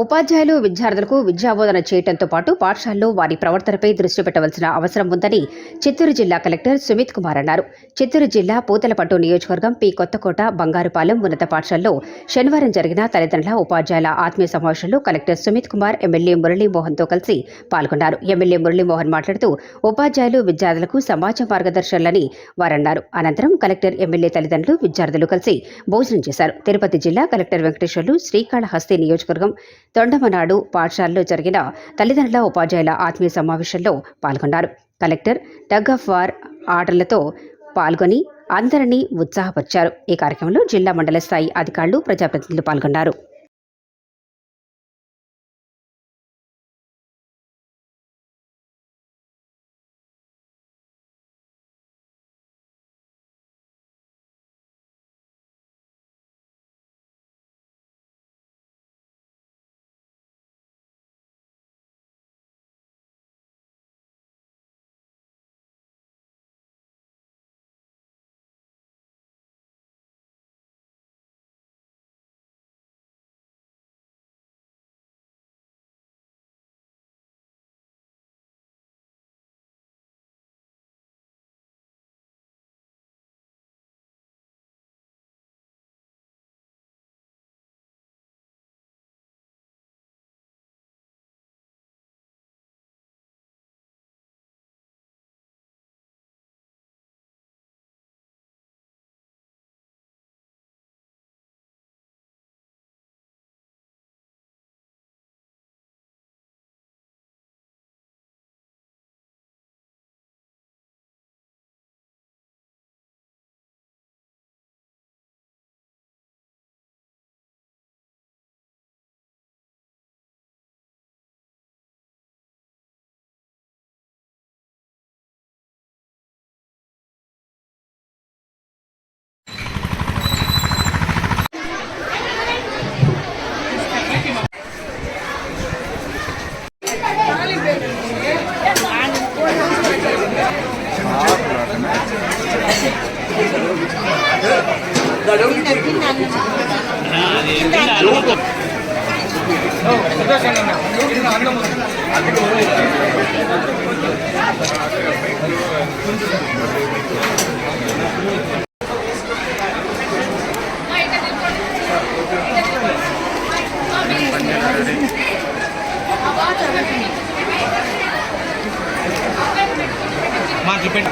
ఉపాధ్యాయులు విద్యార్థులకు విద్యాబోధన చేయడంతో పాటు పాఠశాలలో వారి ప్రవర్తనపై దృష్టి పెట్టవలసిన అవసరం ఉందని చిత్తూరు జిల్లా కలెక్టర్ సుమిత్ కుమార్ అన్నారు. చిత్తూరు జిల్లా పూతలపట్టు నియోజకవర్గం పి. కొత్తకోట బంగారుపాలెం ఉన్నత పాఠశాలలో శనివారం జరిగిన తల్లిదండ్రుల ఉపాధ్యాయుల ఆత్మీయ సమావేశంలో కలెక్టర్ సుమిత్ కుమార్ ఎమ్మెల్యే మురళీమోహన్తో కలిసి పాల్గొన్నారు. ఎమ్మెల్యే మురళీమోహన్ మాట్లాడుతూ ఉపాధ్యాయులు విద్యార్థులకు సమాజ మార్గదర్శనలని వారన్నారు. అనంతరం కలెక్టర్ ఎమ్మెల్యే తల్లిదండ్రులు విద్యార్థులు కలిసి భోజనం చేశారు. తిరుపతి జిల్లా కలెక్టర్ వెంకటేశ్వర్లు శ్రీకాళహస్తి నియోజకవర్గం తొండమనాడు పాఠశాలలో జరిగిన తల్లిదండ్రుల ఉపాధ్యాయుల ఆత్మీయ సమావేశంలో పాల్గొన్నారు. కలెక్టర్ టగ్ ఆఫ్ వార్ ఆటలతో పాల్గొని అందరినీ ఉత్సాహపరిచారు. ఈ కార్యక్రమంలో జిల్లా మండల స్థాయి అధికారులు ప్రజాప్రతినిధులు పాల్గొన్నారు. మాటలు పెట్టి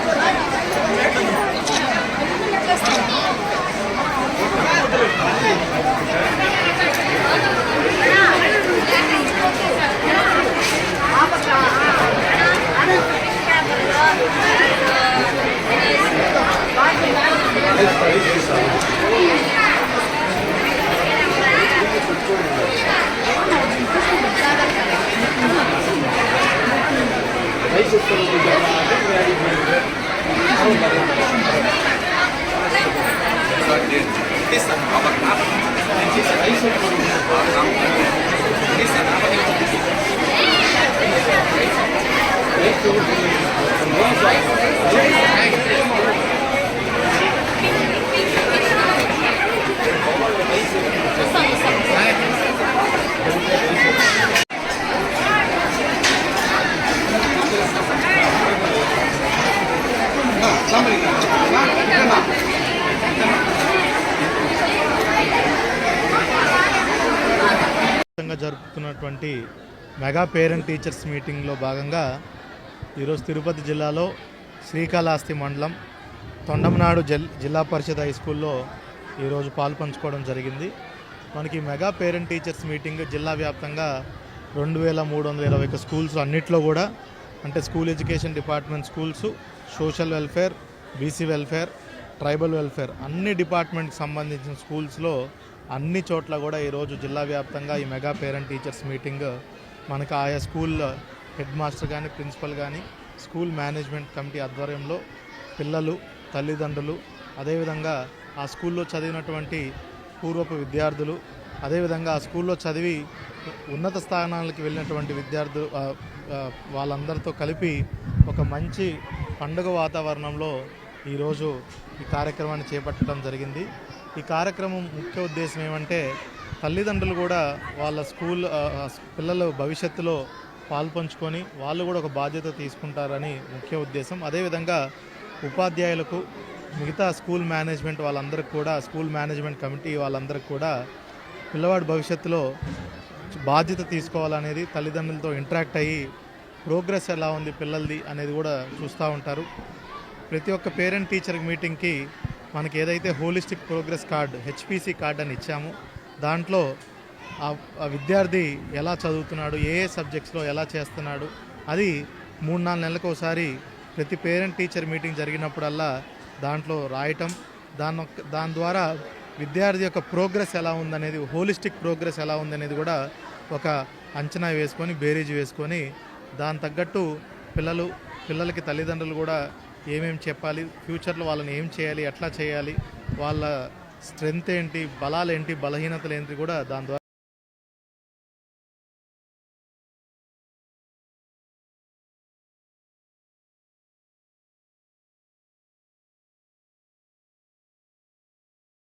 ఓకే వ్యాప్తంగా జరుపుతున్నటువంటి మెగా పేరెంట్ టీచర్స్ మీటింగ్లో భాగంగా ఈరోజు తిరుపతి జిల్లాలో శ్రీకాళహస్తి మండలం తొండమనాడు జిల్ జిల్లా పరిషత్ హై స్కూల్లో ఈరోజు పాలు పంచుకోవడం జరిగింది. మనకి మెగా పేరెంట్ టీచర్స్ మీటింగ్ జిల్లా వ్యాప్తంగా రెండు వేల మూడు వందల ఇరవై ఒక స్కూల్స్ అన్నిట్లో కూడా అంటే school education department schools social welfare BC welfare tribal welfare అన్ని డిపార్ట్మెంట్కి సంబంధించిన స్కూల్స్లో అన్ని చోట్ల కూడా ఈరోజు జిల్లా వ్యాప్తంగా ఈ మెగా పేరెంట్ టీచర్స్ మీటింగ్ మనకు ఆయా స్కూల్లో హెడ్ మాస్టర్ కానీ ప్రిన్సిపల్ కానీ స్కూల్ మేనేజ్మెంట్ కమిటీ ఆధ్వర్యంలో పిల్లలు తల్లిదండ్రులు అదేవిధంగా ఆ స్కూల్లో చదివినటువంటి పూర్వపు విద్యార్థులు అదేవిధంగా ఆ స్కూల్లో చదివి ఉన్నత స్థానాలకు వెళ్ళినటువంటి విద్యార్థులు వాళ్ళందరితో కలిపి ఒక మంచి పండుగ వాతావరణంలో ఈరోజు ఈ కార్యక్రమాన్ని చేపట్టడం జరిగింది. ఈ కార్యక్రమం ముఖ్య ఉద్దేశం ఏమంటే తల్లిదండ్రులు కూడా వాళ్ళ స్కూల్ పిల్లల భవిష్యత్తులో పాల్పంచుకొని వాళ్ళు కూడా ఒక బాధ్యత తీసుకుంటారని ముఖ్య ఉద్దేశం. అదేవిధంగా ఉపాధ్యాయులకు మిగతా స్కూల్ మేనేజ్మెంట్ వాళ్ళందరికీ కూడా స్కూల్ మేనేజ్మెంట్ కమిటీ వాళ్ళందరికీ కూడా పిల్లవాడి భవిష్యత్తులో బాధ్యత తీసుకోవాలనేది తల్లిదండ్రులతో ఇంటరాక్ట్ అయ్యి ప్రోగ్రెస్ ఎలా ఉంది పిల్లలది అనేది కూడా చూస్తూ ఉంటారు. ప్రతి ఒక్క పేరెంట్ టీచర్ మీటింగ్కి మనకి ఏదైతే holistic progress card H P C card అని ఇచ్చాము దాంట్లో ఆ ఆ విద్యార్థి ఎలా చదువుతున్నాడు ఏ ఏ సబ్జెక్ట్స్లో ఎలా చేస్తున్నాడు అది మూడు నాలుగు నెలలకు ఒకసారి ప్రతి పేరెంట్ టీచర్ మీటింగ్ జరిగినప్పుడల్లా దాంట్లో రాయటం దాని దాని ద్వారా విద్యార్థి యొక్క ప్రోగ్రెస్ ఎలా ఉందనేది హోలిస్టిక్ ప్రోగ్రెస్ ఎలా ఉందనేది కూడా ఒక అంచనా వేసుకొని బేరీజ్ వేసుకొని దాని తగ్గట్టు పిల్లలు పిల్లలకి తల్లిదండ్రులు కూడా ఏమేమి చెప్పాలి ఫ్యూచర్లో వాళ్ళని ఏం చేయాలి ఎట్లా చేయాలి వాళ్ళ స్ట్రెంగ్త్ ఏంటి బలాలు ఏంటి బలహీనతలు ఏంటి కూడా దాని ద్వారా